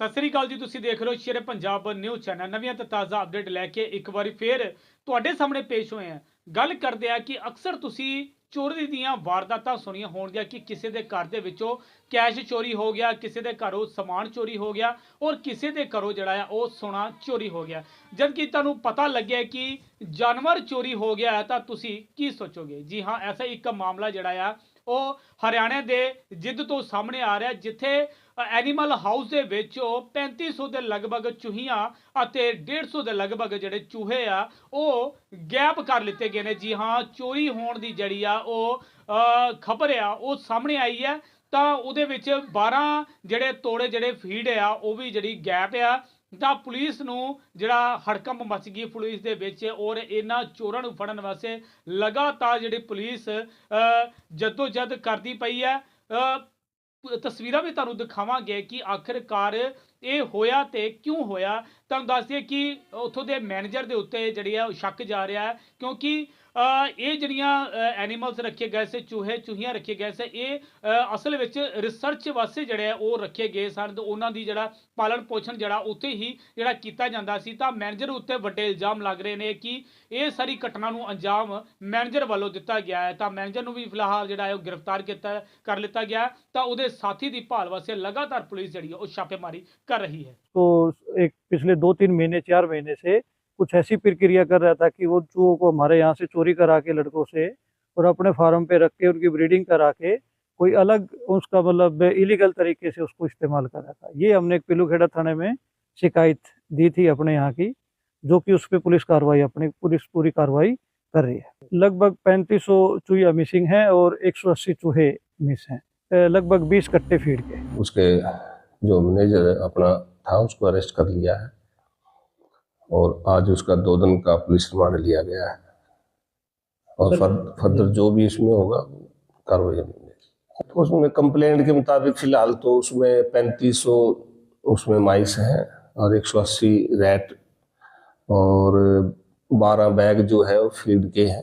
ਸਤਿ ਸ੍ਰੀ ਅਕਾਲ ਜੀ, ਤੁਸੀਂ ਦੇਖ ਰਹੇ ਹੋ ਸ਼ੇਰ ਪੰਜਾਬ ਨਿਊਜ਼ ਚੈਨਲ। ਨਵੀਆਂ ਤੇ ਤਾਜ਼ਾ ਅਪਡੇਟ ਲੈ ਕੇ ਇੱਕ ਵਾਰੀ ਫੇਰ ਤੁਹਾਡੇ ਸਾਹਮਣੇ ਪੇਸ਼ ਹੋਏ ਹਾਂ। ਗੱਲ ਕਰਦੇ ਆ ਕਿ ਅਕਸਰ ਤੁਸੀਂ ਚੋਰੀ ਦੀਆਂ ਵਾਰਦਾਤਾਂ ਸੁਣੀਆਂ ਹੋਣਗੀਆਂ ਕਿ ਕਿਸੇ ਦੇ ਘਰ ਦੇ ਵਿੱਚੋਂ ਕੈਸ਼ ਚੋਰੀ ਹੋ ਗਿਆ, ਕਿਸੇ ਦੇ ਘਰੋਂ ਸਮਾਨ ਚੋਰੀ ਹੋ ਗਿਆ ਔਰ ਕਿਸੇ ਦੇ ਘਰੋਂ ਜਿਹੜਾ ਆ ਉਹ ਸੋਨਾ ਚੋਰੀ ਹੋ ਗਿਆ। ਜਦ ਕਿ ਤੁਹਾਨੂੰ ਪਤਾ ਲੱਗਿਆ ਕਿ ਜਾਨਵਰ ਚੋਰੀ ਹੋ ਗਿਆ ਹੈ ਤਾਂ ਤੁਸੀਂ ਕੀ ਸੋਚੋਗੇ? ਜੀ ਹਾਂ, ਐਸਾ ਇੱਕ ਮਾਮਲਾ ਜਿਹੜਾ ਆ ਉਹ ਹਰਿਆਣਾ ਦੇ ਜਿੱਦ ਤੋਂ ਸਾਹਮਣੇ ਆ ਰਿਹਾ ਜਿੱਥੇ ਐਨੀਮਲ ਹਾਊਸ ਦੇ ਵਿੱਚ ਉਹ 3500 ਦੇ ਲਗਭਗ ਚੂਹੀਆਂ ਅਤੇ 150 ਦੇ ਲਗਭਗ ਜਿਹੜੇ ਚੂਹੇ ਆ, ਉਹ ਗੈਪ ਕਰ ਲਿੱਤੇ ਗਏ ਨੇ। ਜੀ ਹਾਂ, ਚੋਰੀ ਹੋਣ ਦੀ ਜਿਹੜੀ ਆ ਉਹ ਖਬਰ ਆ, ਉਹ ਸਾਹਮਣੇ ਆਈ ਹੈ। ਤਾਂ ਉਹਦੇ ਵਿੱਚ 12 ਜਿਹੜੇ ਤੋੜੇ ਜਿਹੜੇ ਫੀਡ ਆ, ਉਹ ਵੀ ਜਿਹੜੀ ਗੈਪ ਆ ਤਾਂ ਪੁਲਿਸ ਨੂੰ ਜਿਹੜਾ ਹੜਕੰਪ ਮਚ ਗਈ ਪੁਲਿਸ ਦੇ ਵਿੱਚ ਔਰ ਇਹਨਾਂ ਚੋਰਾਂ ਨੂੰ ਫੜਨ ਵਾਸਤੇ ਲਗਾਤਾਰ ਜਿਹੜੀ ਪੁਲਿਸ ਜੱਦੋ ਜਦ ਕਰਦੀ ਪਈ ਹੈ। ਅ, ਤਸਵੀਰਾਂ ਵੀ ਤੁਹਾਨੂੰ ਦਿਖਾਵਾਂਗੇ ਕਿ ਆਖਿਰਕਾਰ ਇਹ ਹੋਇਆ ਤੇ ਕਿਉਂ ਹੋਇਆ? ਤੁਹਾਨੂੰ ਦੱਸ ਦਈਏ ਕਿ ਉੱਥੋਂ ਦੇ ਮੈਨੇਜਰ ਦੇ ਉੱਤੇ ਜਿਹੜੀ ਆ ਉਹ ਸ਼ੱਕ ਜਾ ਰਿਹਾ ਹੈ, ਕਿਉਂਕਿ ਇਹ ਜਿਹੜੀਆਂ ਐਨੀਮਲਸ ਰੱਖੇ ਗਏ ਸੀ, ਚੂਹੇ, ਚੂਹੀਆਂ ਰੱਖੇ ਗਏ ਸੀ, ਇਹ ਅਸਲ ਵਿੱਚ ਰਿਸਰਚ ਵਾਸਤੇ ਜਿਹੜੇ ਆ ਉਹ ਰੱਖੇ ਗਏ ਸਨ ਤੇ ਉਹਨਾਂ ਦੀ ਜਿਹੜਾ ਪਾਲਣ ਪੋਸ਼ਣ ਜਿਹੜਾ ਉੱਥੇ ਹੀ ਜਿਹੜਾ ਕੀਤਾ ਜਾਂਦਾ ਸੀ। ਤਾਂ ਮੈਨੇਜਰ ਉੱਤੇ ਵੱਡੇ ਇਲਜ਼ਾਮ ਲੱਗ ਰਹੇ ਨੇ ਕਿ ਇਹ ਸਾਰੀ ਘਟਨਾ ਨੂੰ ਅੰਜਾਮ ਮੈਨੇਜਰ ਵੱਲੋਂ ਦਿੱਤਾ ਗਿਆ ਹੈ। ਤਾਂ ਮੈਨੇਜਰ ਨੂੰ ਵੀ ਫਿਲਹਾਲ ਜਿਹੜਾ ਹੈ ਉਹ ਗ੍ਰਿਫਤਾਰ ਕੀਤਾ, ਕਰ ਲਿੱਤਾ ਗਿਆ। ਤਾਂ ਉਹਦੇ ਸਾਥੀ ਦੀ ਭਾਲ ਵਾਸਤੇ ਲਗਾਤਾਰ ਪੁਲਿਸ ਜਿਹੜੀ ਹੈ ਉਹ ਛਾਪੇਮਾਰੀ कर रही है। तो एक पिछले दो तीन महीने चार महीने से कुछ ऐसी प्रक्रिया कर रहा था कि वो चूहों को हमारे यहाँ से चोरी करा के लड़कों से और अपने फार्म पे रख के उनकी ब्रीडिंग करा के कोई अलग उसका मतलब इलीगल तरीके से उसको इस्तेमाल कर रहा था। ये हमने एक पिलूखेड़ा थाने में शिकायत दी थी अपने यहाँ की जो कि उस पर पुलिस कार्रवाई अपनी पुलिस पूरी कार्रवाई कर रही है। लगभग पैंतीस सौ मिसिंग हैं और एक सौ अस्सी चूहे मिस हैं। लगभग 20 कट्टे फ़ीड के। उसके जो मैनेजर अपना था उसको अरेस्ट कर लिया है। और आज उसका दो दिन का पुलिस रिमांड लिया गया है। और फर्दर जो भी इसमें होगा कार्रवाई होगी तो उसमें कंप्लेंट के मुताबिक फ़िलहाल तो उसमें पैंतीस सौ उसमें माइस हैं और एक सौ अस्सी रैट और बारह बैग जो है वो फ़ील्ड के हैं।